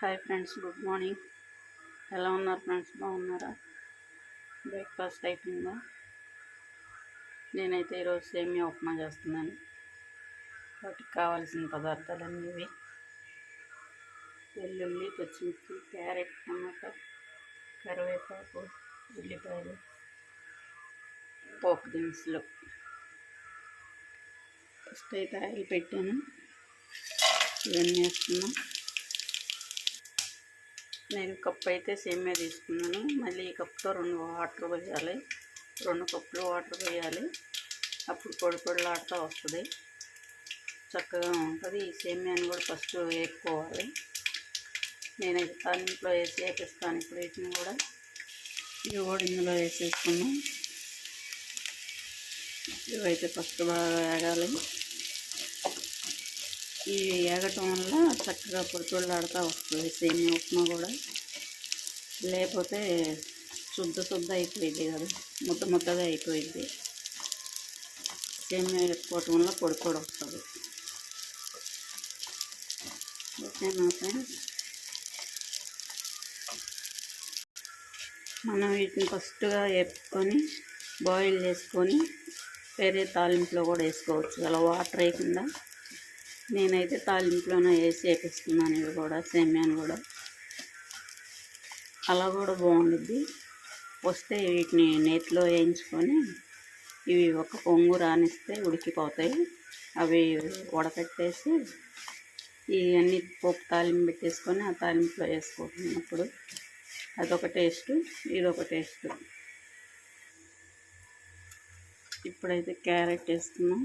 Hi friends good morning. ఎలా ఉన్నారు friends? బాగున్నారా? బ్రేక్ఫాస్ట్ అయిపోయిందా? నేనైతే ఈరోజు సేమియా ఉప్మా చేస్తున్నాను. వాటికి కావాల్సిన పదార్థాలు అనేవి వెల్లుల్లి పచ్చిమిర్చి క్యారెట్ టమాటా కరివేపాకు ఉల్లిపాయలు పోపు దినుసులు. ఫస్ట్ అయితే ఆయిల్ పెట్టాను. ఇవన్నీ వేస్తున్నాం నేను కప్పు అయితే సేమే తీసుకున్నాను. మళ్ళీ ఈ కప్తో రెండు వాటర్ పోయాలి. రెండు కప్పులు వాటర్ పోయాలి. అప్పుడు పొడి పొడిలాడుతూ వస్తుంది. చక్కగా ఉంటుంది. ఈ సేమ్యాన్ని కూడా ఫస్ట్ వేపుకోవాలి. నేను ఇంట్లో వేసి వేపిస్తాను. ఇప్పుడు వీటిని కూడా ఇవి కూడా ఇందులో వేసేసుకున్నాం. ఇవైతే ఫస్ట్ బాగా వేగాలి. ఇవి వేగటం వల్ల చక్కగా పొడిచోళ్ళాడుతూ వస్తుంది సేమియా ఉప్మా కూడా. లేకపోతే శుద్ధ శుద్ధ అయిపోయింది కదా ముద్ద ముద్దగా అయిపోయింది సేమియా వేసుకోవటం వల్ల పొడి కూడా వస్తుంది. ఓకేనా ఫ్రెండ్స్. మనం వీటిని ఫస్ట్గా వేపుకొని బాయిల్ చేసుకొని వేరే తాలింపులో కూడా వేసుకోవచ్చు. అలా వాటర్ వేయకుండా నేనైతే తాలింపులోనే వేసి వేపిస్తున్నాను. ఇవి కూడా సేమ్యాన్ కూడా. అలా కూడా బాగుండుద్ది. వస్తే వీటిని నేతిలో వేయించుకొని ఇవి ఒక పొంగు రానిస్తే ఉడికిపోతాయి. అవి ఉడకట్టేసి ఇవన్నీ పోపు తాలింపు పెట్టేసుకొని ఆ తాలింపులో వేసుకుంటున్నప్పుడు అదొక టేస్ట్ ఇదొక టేస్ట్. ఇప్పుడైతే క్యారెట్ వేస్తున్నాం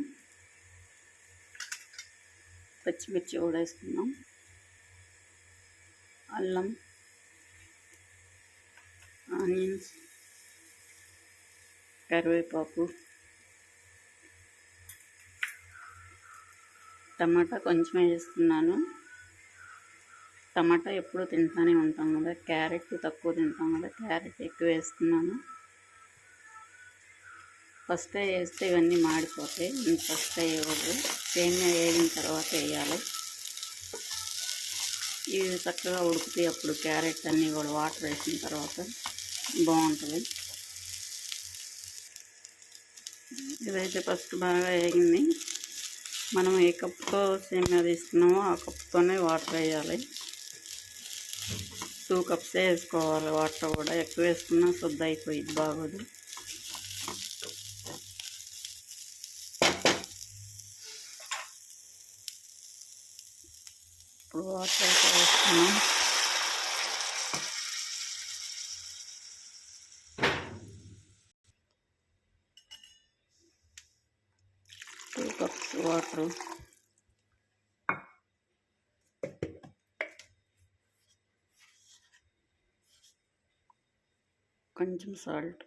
పచ్చిమిర్చి కూడా వేస్తున్నాం అల్లం ఆనియన్స్ కరివేపాకు టమాటా కొంచెమే వేసుకున్నాను. టమాటా ఎప్పుడు తింటానే ఉంటాం కదా క్యారెట్ తక్కువ తింటాం కదా క్యారెట్ ఎక్కువ వేసుకున్నాను. ఫస్ట్ వేస్తే ఇవన్నీ మాడిపోతాయి. ఫస్ట్ వేయకూడదు. సేమియా వేగిన తర్వాత వేయాలి. ఇవి చక్కగా ఉడుకుతాయి అప్పుడు. క్యారెట్ అన్నీ కూడా వాటర్ వేసిన తర్వాత బాగుంటుంది. ఇదైతే ఫస్ట్ బాగా వేగింది. మనం ఏ కప్తో సేమియా తీసుకున్నామో ఆ కప్తోనే వాటర్ వేయాలి. టూ కప్సే వేసుకోవాలి. వాటర్ కూడా ఎక్కువ వేసుకున్నా శుద్ధ అయిపోయింది బాగోదు. ఇప్పుడు వాటర్ అయితే వేస్తున్నాం టూ కప్స్ వాటర్ కొంచెం సాల్ట్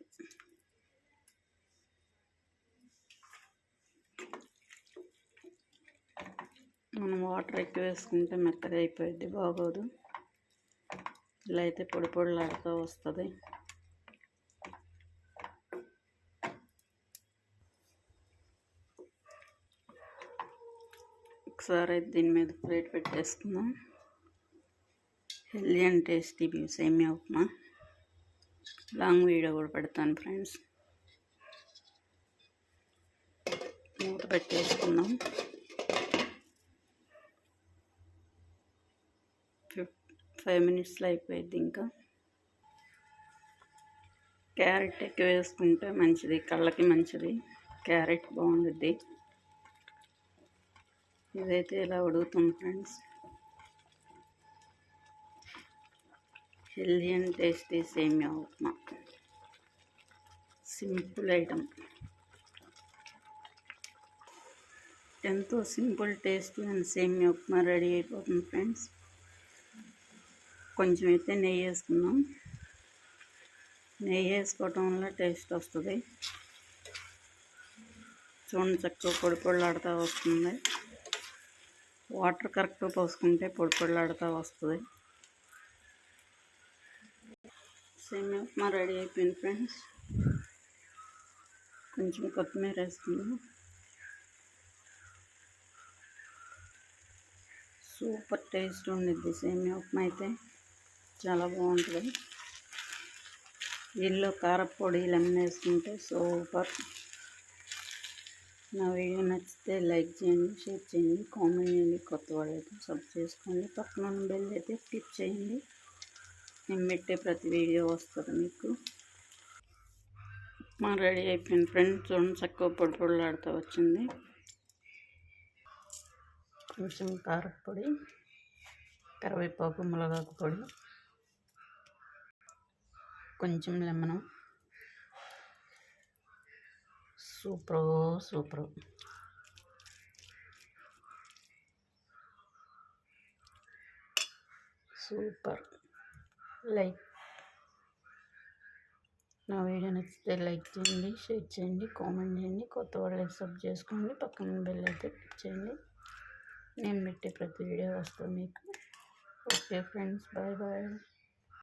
మనం వాటర్ ఎక్కువ వేసుకుంటే మెత్తగా అయిపోయింది బాగోదు. ఇలా అయితే పొడి పొడిలాడుతూ వస్తుంది. ఒకసారి అయితే దీని మీద ప్లేట్ పెట్టేసుకుందాం. Healthy and tasty semiya upma. Long video కూడా పెడతాను ఫ్రెండ్స్. మూత పెట్టేసుకుందాం. ఫైవ్ మినిట్స్లో అయిపోయింది ఇంకా. క్యారెట్ ఎక్కువ వేసుకుంటే మంచిది కళ్ళకి మంచిది క్యారెట్ బాగుంటుంది ఇదైతే ఇలా ఉడుకుతుంది friends healthy and tasty semiya upma. Simple item ఎంతో simple tasty and semiya upma ready అయిపోతుంది ఫ్రెండ్స్ కొంచెం అయితే నెయ్యి వేసుకుందాం. నెయ్యి వేసుకోవటం వల్ల టేస్ట్ వస్తుంది. చూడండి చక్కగా పొడి పొడిలాడుతూ వస్తుంది. వాటర్ కరెక్ట్గా పోసుకుంటే పొడి పొడిలాడుతూ వస్తుంది. సేమియా ఉప్మా రెడీ అయిపోయింది ఫ్రెండ్స్. కొంచెం కొత్తిమీర వేసుకుందాం. సూపర్ టేస్ట్ ఉండిద్ది సేమియా ఉప్మా అయితే. చాలా బాగుంటుంది. దీనిలో కారపొడి లెమన్ వేసుకుంటే సూపర్. నా వీడియో నచ్చితే లైక్ చేయండి షేర్ చేయండి కామెంట్ చేయండి కొత్త వాళ్ళైతే సబ్ చేసుకోండి. పక్కన ఉన్న బెల్ అయితే క్లిక్ చేయండి. నేను పెట్టే ప్రతి వీడియో వస్తుంది మీకు. మా రెడీ అయిపోయింది ఫ్రెండ్స్. చూడండి చక్కగా పొడి పొడులాడుతూ వచ్చింది. కొంచెం కారపొడి కరివేపాకు మునగాకు పొడి. కొంచెం lemon. Super super. Super. Like నా వీడియో నచ్చితే లైక్ చేయండి షేర్ చేయండి కామెంట్ చేయండి కొత్త వాళ్ళు సబ్ చేసుకోండి పక్కన బెల్ అయితే క్లిక్ చేయండి. నేను పెట్టే ప్రతి వీడియో వస్తుంది మీకు. Okay friends bye bye.